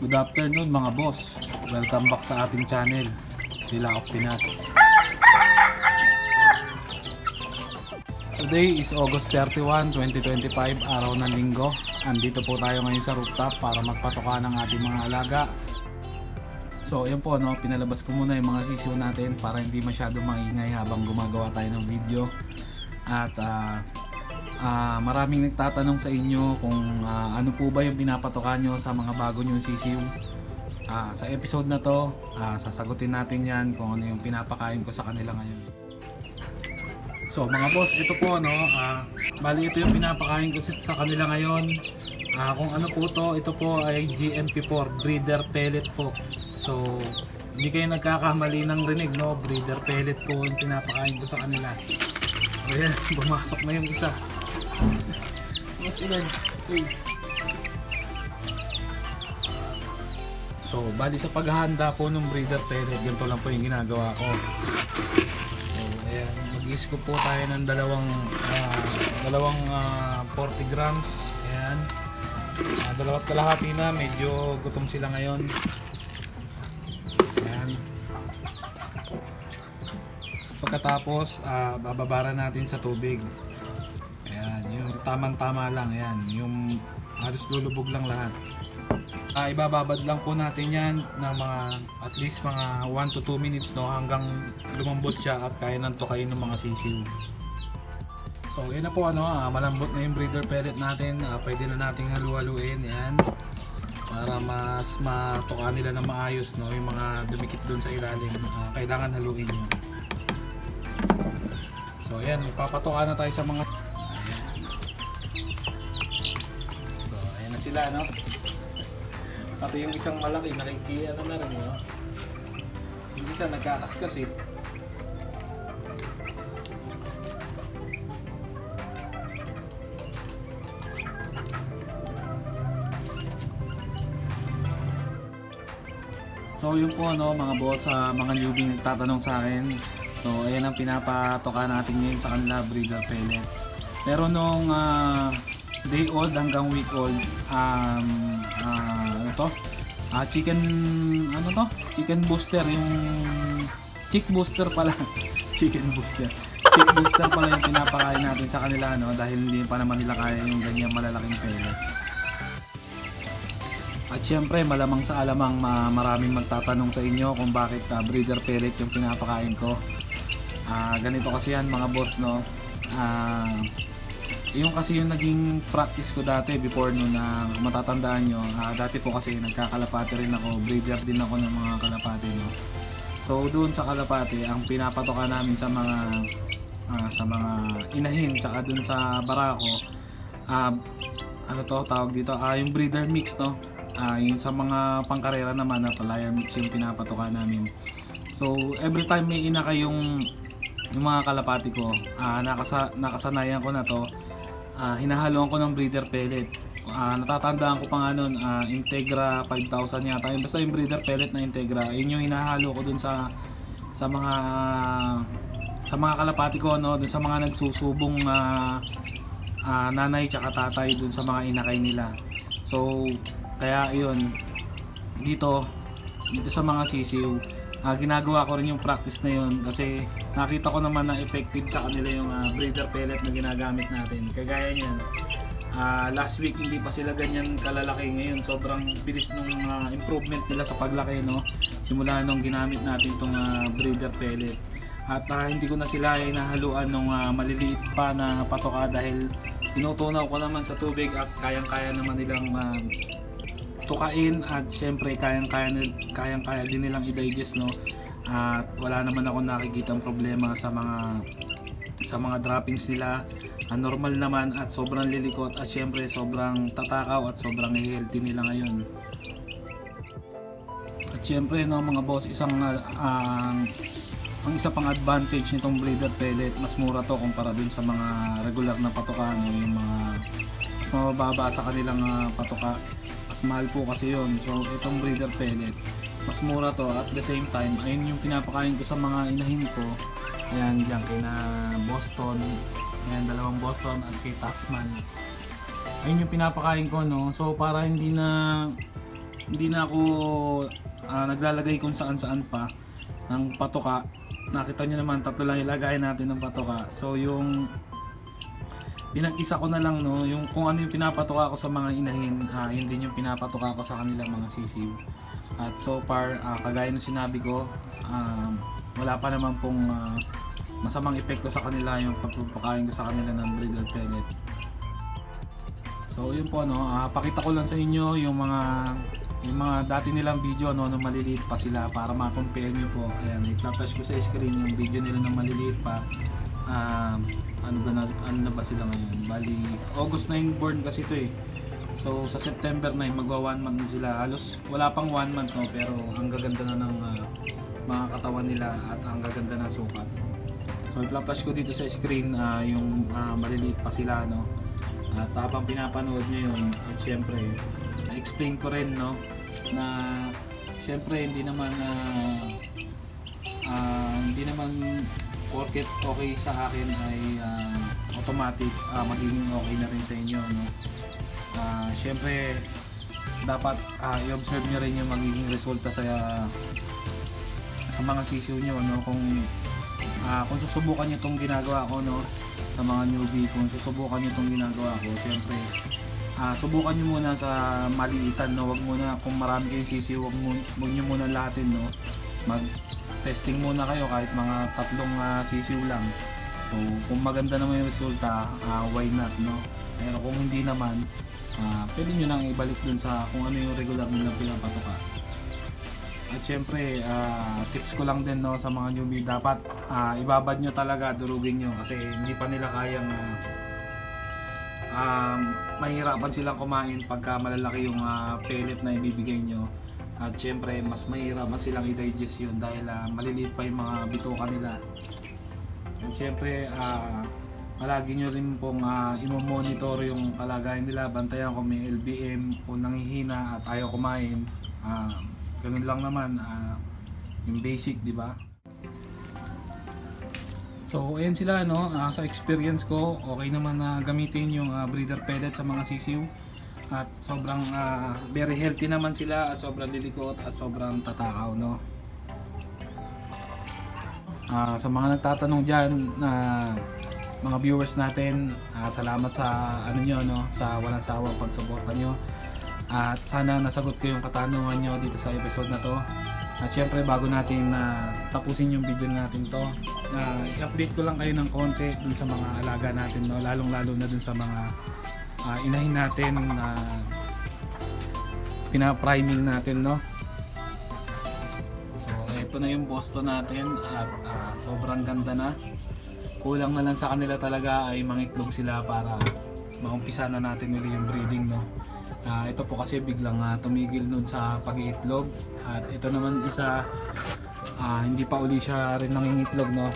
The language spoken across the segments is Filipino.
Good afternoon mga boss. Welcome back sa ating channel, Dila of Pinas. Today is August 31, 2025, araw ng linggo. Andito po tayo ngayon sa rooftop para magpatoka ng ating mga alaga. So, yun po, no, pinalabas ko muna yung mga sisiyo natin para hindi masyado maingay habang gumagawa tayo ng video. At ah, ah, maraming nagtatanong sa inyo kung ah, ano po ba yung pinapatoka nyo sa mga bago nyong sisiyo. Ah, sa episode na to, ah, sasagutin natin yan kung ano yung pinapakain ko sa kanila ngayon. So mga boss, ito po no, ah, bali ito yung pinapakain ko sa- kanila ngayon. Ah, kung ano po to, ito po ay GMP4, breeder pellet po. So, hindi kayo nagkakamali ng rinig, no? Breeder pellet po yung pinapakain ko sa kanila. Ayan, bumasok na yung isa. Mas ilan? Uy. So, bali sa paghahanda po ng breeder pellet, ganito lang po yung ginagawa ko. So, ayan, mag-scoop po tayo ng dalawang ah, dalawang ah, 40 grams. Ayan. Uh, dalawat kalahati na, medyo gutom sila ngayon. Ayan. Pagkatapos, ah, bababara natin sa tubig. Tamang-tama lang. Ayan, yung halos lulubog lang lahat. Ah, ibababad lang po natin yan ng mga at least mga 1 to 2 minutes no hanggang lumambot siya at kaya nang tukayin ng mga sisiw. So, yun na po ano, ah, malambot na yung breeder pellet natin. Ah, pwede na nating halu-haluin yan para mas matuka nila na maayos no yung mga dumikit doon sa ilalim. Ah, kailangan haluin yun. So, ayan, magpapatuka na tayo sa mga sila no. Pati yung isang malaki, nakiki, ano na rin, no? Yung isa nagkakaskas eh. So yun po no mga boss, sa mga newbie nagtatanong sa akin. So ayan ang pinapatoka natin ngayon sa kanila breeder pellet. Pero nung ah, day old hanggang week old, um, ah, ano to? Ah, chicken, ano to? Chicken booster, yung chick booster pala. chicken booster. Chick booster pala yung pinapakain natin sa kanila, no? Dahil hindi pa naman nila kaya yung ganyan malalaking pellet. At syempre, malamang sa alamang ma- maraming magtatanong sa inyo kung bakit ah, breeder pellet yung pinapakain ko. Ah, ganito kasi yan mga boss, no? Ah, yung kasi yung naging practice ko dati before no na matatandaan nyo, ah, dati po kasi nagkakalapati rin ako, breeder din ako ng mga kalapati, no? So doon sa kalapati, ang pinapatoka namin sa mga ah, sa mga inahin tsaka doon sa barako, ah, ano to tawag dito, ah, yung breeder mix, no? Ah, yung sa mga pangkarera naman na palayer mix yung pinapatoka namin. So every time may ina kayong yung mga kalapati ko, ah, nakasa, nakasanayan ko na to, ah, hinahaluan ko ng breeder pellet. Ah, natatandaan ko pa nga nun, ah, Integra 5000 yata. Yung basta yung breeder pellet na Integra, yun yung hinahalo ko dun sa sa mga sa mga kalapati ko no, dun sa mga nagsusubong ah, ah, nanay tsaka tatay dun sa mga inakay nila. So, kaya yun, dito, dito sa mga sisiw, ah, ginagawa ko rin yung practice na yun kasi nakita ko naman na effective sa kanila yung ah, breeder pellet na ginagamit natin. Kagaya niyan, ah, last week hindi pa sila ganyan kalalaki ngayon. Sobrang bilis nung ah, improvement nila sa paglaki, no? Simula nung ginamit natin itong breeder pellet. At ah, hindi ko na sila inahaluan nung ah, maliliit pa na patoka dahil tinutunaw ko naman sa tubig at kayang-kaya naman nilang ah, tukain at syempre kayang-kaya kayang-kaya din nilang i-digest no. At wala naman ako nakikitang problema sa mga sa mga droppings nila. Ah, normal naman at sobrang lilikot at syempre sobrang tatakaw at sobrang healthy nila ngayon. At syempre no mga boss, isang ah, ang isa pang advantage nitong breeder pellet, mas mura to kumpara dun sa mga regular na patoka, no, yung mga mas mababa sa kanilang ah, patoka. Mas mahal po kasi yon So itong breeder pellet, mas mura to at the same time, ayun yung pinapakain ko sa mga inahin ko. Ayan, diyan kay na Boston. Ayan, dalawang Boston at kay Taxman. Ayun yung pinapakain ko, no? So para hindi na hindi na ako ah, naglalagay kung saan saan pa ng patoka. Nakita nyo naman, tatlo lang ilagay natin ng patoka. So yung pinag-isa ko na lang no, yung kung ano yung pinapatoka ko sa mga inahin, ah, yun din yung pinapatoka ko sa kanilang mga sisiw. At so far, ah, kagaya ng sinabi ko, um, wala pa naman pong ah, masamang epekto sa kanila yung pagpapakain ko sa kanila ng breeder pellet. So yun po no, ah, pakita ko lang sa inyo yung mga yung mga dati nilang video no nung maliliit pa sila para ma-compare niyo po. Ayan, i-flash ko sa screen yung video nila nung maliliit pa. Um, ano ba na ano na ba sila ngayon? Bali August 9 born kasi ito eh. So sa September 9 magwa 1 month na sila. Halos wala pang 1 month no pero ang gaganda na ng ah, mga katawan nila at ang gaganda na sukat. So i-flash ko dito sa screen ah, yung ah, maliliit pa sila no. At habang pinapanood nyo yun, at syempre, na-explain ko rin, no, na syempre hindi naman, ah, ah, hindi naman porket okay sa akin ay ah, automatic ah, magiging okay na rin sa inyo, no. Ah, syempre, dapat ah, i-observe nyo rin yung magiging resulta sa sa mga sisiw nyo, no, kung ah, kung susubukan nyo itong ginagawa ko, no, sa mga newbie, kung susubukan nyo itong ginagawa ko, siyempre, ah, subukan nyo muna sa maliitan, no? Wag muna, kung marami kayong sisi, wag, mo, wag nyo muna lahatin, no? Mag testing muna kayo kahit mga tatlong ah, sisiw lang. So, kung maganda naman yung resulta, ah, why not, no? Pero kung hindi naman, ah, pwede nyo lang ibalik dun sa kung ano yung regular nilang pinapatoka. At syempre, ah, tips ko lang din no sa mga newbie, dapat ah, ibabad nyo talaga, durugin nyo kasi hindi pa nila kayang ah, um, mahirapan silang kumain pagka malalaki yung ah, pellet na ibibigay nyo. At syempre, mas mahirapan silang i-digest yun dahil ah, maliliit pa yung mga bituka nila. At syempre, ah, palagi nyo rin pong uh, imo-monitor yung kalagayan nila, bantayan kung may LBM, kung nangihina at ayaw kumain. Ah, ganun lang naman, ah, yung basic, di ba? So, ayan sila, no? Ah, sa experience ko, okay naman na gamitin yung ah, breeder pellet sa mga sisiw. At sobrang ah, very healthy naman sila, at sobrang lilikot at sobrang tatakaw, no? Ah, sa mga nagtatanong diyan na mga viewers natin, ah, salamat sa ano nyo no, sa walang sawang pagsuporta nyo. At sana nasagot ko yung katanungan nyo dito sa episode na to. At syempre bago natin na tapusin yung video natin to, na i-update ko lang kayo ng konti dun sa mga alaga natin no, lalong lalo na dun sa mga ah, inahin natin na pina-priming natin no. So, ito na yung Boston natin at ah, sobrang ganda na. Kulang na lang sa kanila talaga ay mangitlog sila para maumpisa na natin uli yung breeding, no. Ah, ito po kasi biglang ah, tumigil nun sa pag-iitlog at ito naman isa ah, hindi pa uli siya rin nangingitlog, no.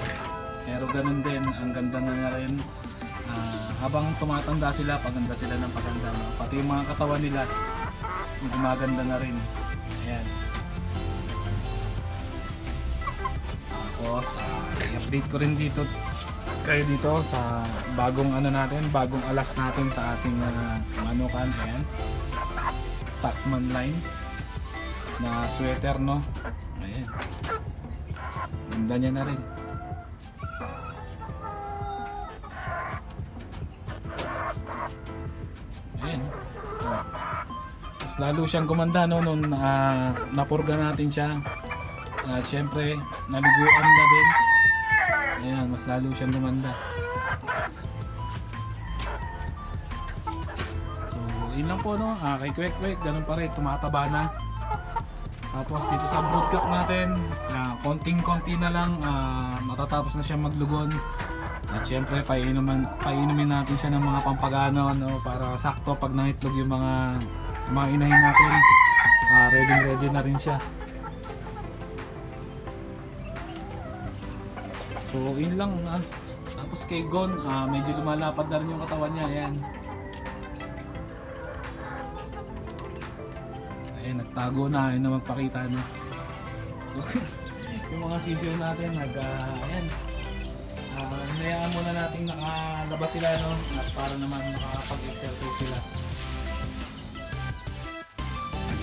Pero ganun din, ang ganda na nga rin. Habang tumatanda sila, paganda sila ng paganda. Pati yung mga katawan nila, gumaganda na rin. Ayan. Tapos, ah, i-update ko rin dito kayo dito sa bagong ano natin, bagong alas natin sa ating uh, manukan. Ayan. Taxman line na sweater, no? Ayan. Ganda niya na rin. Mas lalo siyang gumanda no nung ah, napurga natin siya. At syempre, naliguan na din. Ayan, mas lalo siyang gumanda. So, yun lang po no. Ah, kay Kwek Kwek, ganun pa rin, tumataba na. Tapos dito sa brood cup natin, ah, konting-konti na lang, ah, matatapos na siya maglugon. At syempre, painuman, painumin natin siya ng mga pampagana no, para sakto pag nangitlog yung mga mga inahin natin. Ah, ready ready na rin siya. So, yun lang. Ah. Tapos kay Gon, ah, medyo lumalapad na rin yung katawan niya. Ayan. Ayan, nagtago na. Ayaw na magpakita. No? So, yung mga sisiyo natin, nag, ah, ayan. Ah, hinayaan muna natin nakalabas sila, no? Para naman makakapag-exercise sila.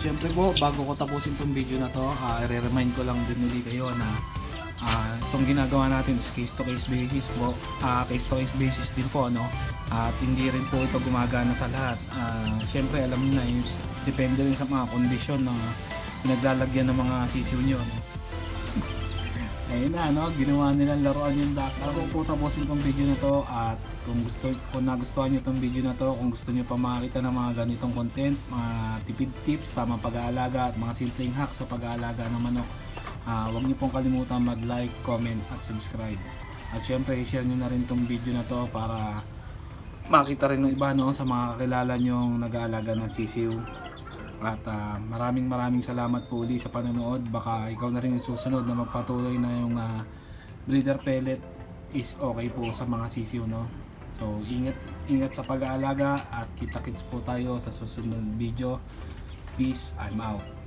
At syempre po, bago ko tapusin tong video na to, ah, i-remind ko lang din ulit kayo na ah, itong ginagawa natin is case to case basis po. Ah, case to case basis din po, no? At hindi rin po ito gumagana sa lahat. Ah, syempre, alam niyo na, depende rin sa mga kondisyon na pinaglalagyan ng mga sisiw nyo, no? Ayun na, no? Ginawa nilang laruan yung dash. Ako po tapusin tong video na to at kung gusto kung nagustuhan niyo tong video na to, kung gusto niyo pa makita ng mga ganitong content, mga tipid tips, tamang pag-aalaga at mga simpleng hacks sa pag-aalaga ng manok, ah huwag niyo pong kalimutan mag-like, comment at subscribe. At syempre, i-share niyo na rin tong video na to para makita rin ng iba no, sa mga kakilala nyong nag-aalaga ng sisiw. At ah, maraming maraming salamat po uli sa panonood. Baka ikaw na rin yung susunod na magpatuloy na yung ah, breeder pellet is okay po sa mga sisiw no. So ingat ingat sa pag-aalaga at kita-kits po tayo sa susunod video. Peace, I'm out.